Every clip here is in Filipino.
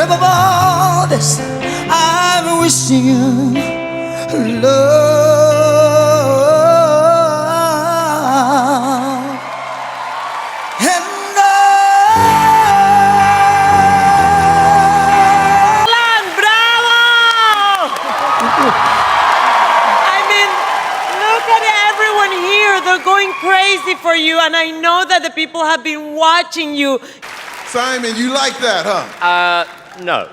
And above all this, I'm wishing you love. And I. Lan, bravo! I mean, look at everyone here. They're going crazy for you, and I know that the people have been watching you. Simon, you like that, huh? Uh, no.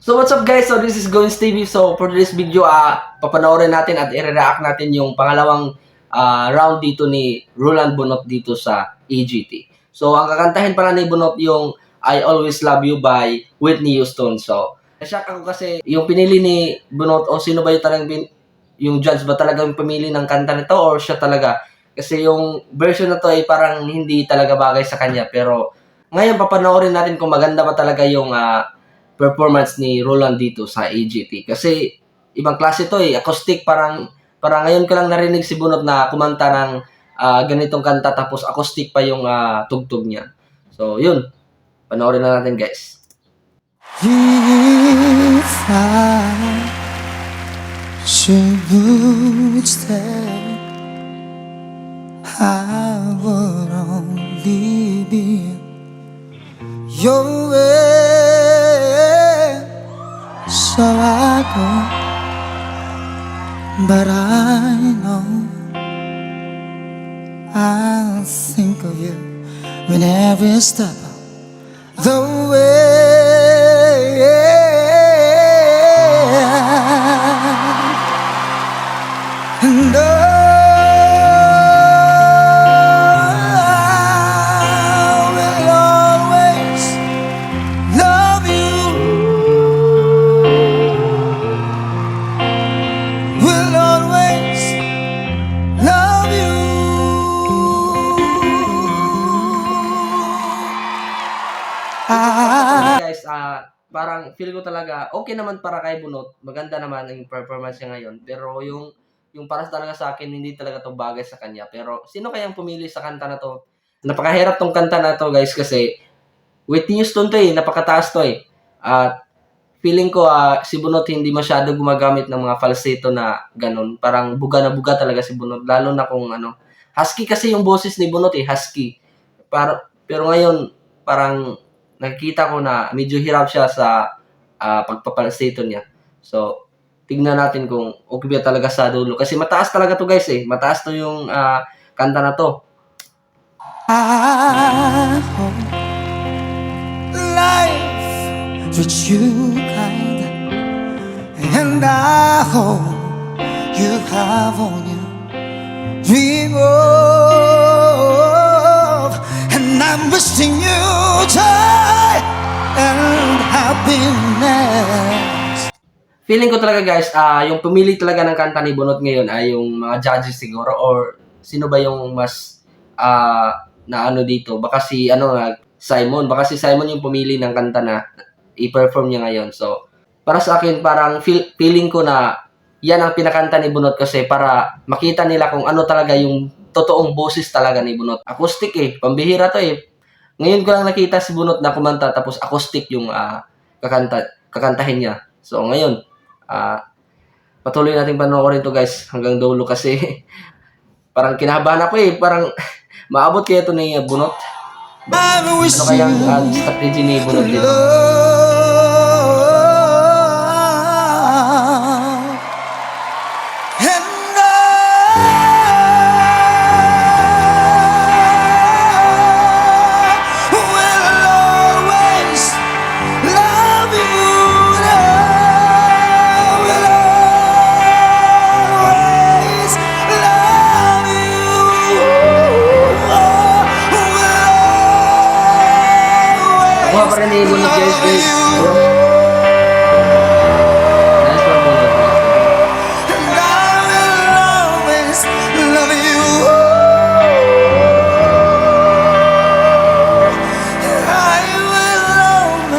So what's up guys? So this is Goins TV. So for this video, ah papanoorin natin at i-react natin yung pangalawang ah, round dito ni Roland Bunot dito sa EGT. So ang kakantahin pala ni Bunot yung I Always Love You by Whitney Houston. So na-shock ako kasi yung pinili ni Bunot o sino ba yung talagang yung judge ba talaga yung pumili ng kanta nito or siya talaga? Kasi yung version na to ay parang hindi talaga bagay sa kanya pero ngayon papanoorin natin kung maganda ba talaga yung ah, performance ni Roland dito sa AGT. Kasi ibang klase to eh, acoustic parang parang ngayon ko lang narinig si Bunot na kumanta ng ah, ganitong kanta tapos acoustic pa yung ah, tugtog niya. So yun, panoorin na natin guys. If I should stay, I would only be your way. So I go, but I know I'll think of you when every step of the way. Guys, ah parang feel ko talaga okay naman para kay Bunot. Maganda naman ang performance niya ngayon. Pero yung yung para talaga sa akin hindi talaga to bagay sa kanya. Pero sino kayang pumili sa kanta na to? Napakahirap tong kanta na to, guys, kasi Whitney Houston to eh, napakataas to eh. At feeling ko ah, si Bunot hindi masyado gumagamit ng mga falsetto na ganun. Parang buga na buga talaga si Bunot lalo na kung ano. Husky kasi yung boses ni Bunot eh, husky. Para, pero ngayon parang nakikita ko na medyo hirap siya sa uh, pagpapalsito niya. So, tignan natin kung okay ba talaga sa dulo. Kasi mataas talaga to guys eh. Mataas to yung ah, kanta na to. Life treats you kind, and I hope you have all you dream of. Wishing you joy and happiness. Feeling ko talaga guys, ah yung pumili talaga ng kanta ni Bunot ngayon ay yung mga judges siguro or sino ba yung mas ah na ano dito. Baka si ano nga, Simon. Baka si Simon yung pumili ng kanta na i-perform niya ngayon. So, para sa akin, parang feel, feeling ko na yan ang pinakanta ni Bunot kasi para makita nila kung ano talaga yung totoong boses talaga ni Bunot. Acoustic eh. Pambihira to eh. Ngayon ko lang nakita si Bunot na kumanta tapos acoustic yung ah, kakanta, kakantahin niya. So, ngayon, ah patuloy natin panoorin to guys hanggang dulo kasi parang kinabahan ako eh. Parang maabot kaya to ni Bunot. Ano kayang you uh, strategy ni Bunot dito? You. I will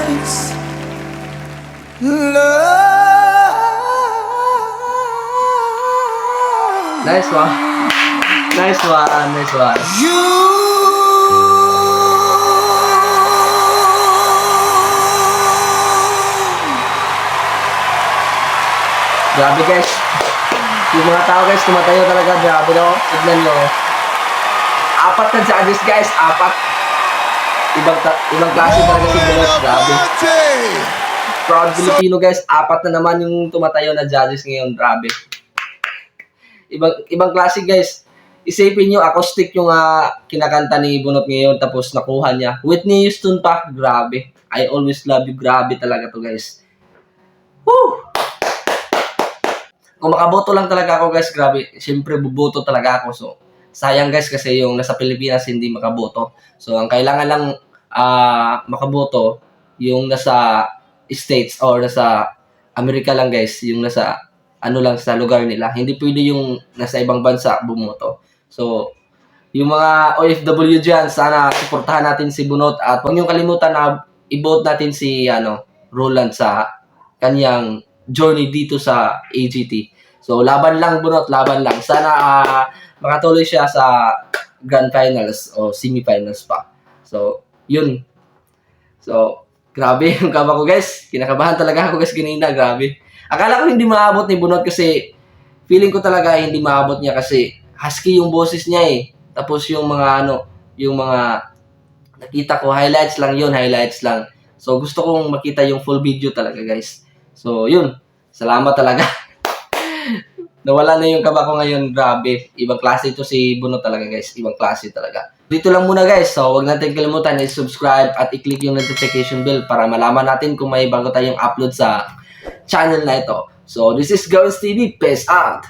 always love. Nice one. Nice one. Nice this one. You. Grabe guys. Yung mga tao guys, tumatayo talaga. Grabe no. Tignan nyo. Apat na judges guys. Apat. Ibang, ta- ibang klase talaga si Bunot. Grabe. Proud Filipino guys. Apat na naman yung tumatayo na judges ngayon. Grabe. Ibang, ibang klase guys. Isipin nyo, acoustic yung ah, kinakanta ni Bunot ngayon. Tapos nakuha niya. Whitney Houston pa. Grabe. I always love you. Grabe talaga to guys. Woo! Kung makaboto lang talaga ako guys, grabe. Siyempre, buboto talaga ako. So, sayang guys kasi yung nasa Pilipinas hindi makaboto. So, ang kailangan lang ah, makaboto, yung nasa States or nasa Amerika lang guys, yung nasa ano lang sa lugar nila. Hindi pwede yung nasa ibang bansa bumoto. So, yung mga OFW dyan, sana suportahan natin si Bunot at huwag niyong kalimutan na i-vote natin si ano, Roland sa kanyang journey dito sa AGT. So, laban lang, Bunot, laban lang. Sana ah, makatuloy siya sa grand finals o semifinals pa. So, yun. So, grabe yung kaba ko, guys. Kinakabahan talaga ako, guys, kanina. Grabe. Akala ko hindi maabot ni Bunot kasi feeling ko talaga hindi maabot niya kasi husky yung boses niya eh. Tapos yung mga ano, yung mga nakita ko, highlights lang yun, highlights lang. So, gusto kong makita yung full video talaga, guys. So, yun. Salamat talaga. Nawala na yung kaba ko ngayon, grabe. Ibang klase ito si Buno talaga, guys. Ibang klase talaga. Dito lang muna, guys. So, huwag natin kalimutan i-subscribe at i-click yung notification bell para malaman natin kung may bago tayong upload sa channel na ito. So, this is Girls TV. Peace out!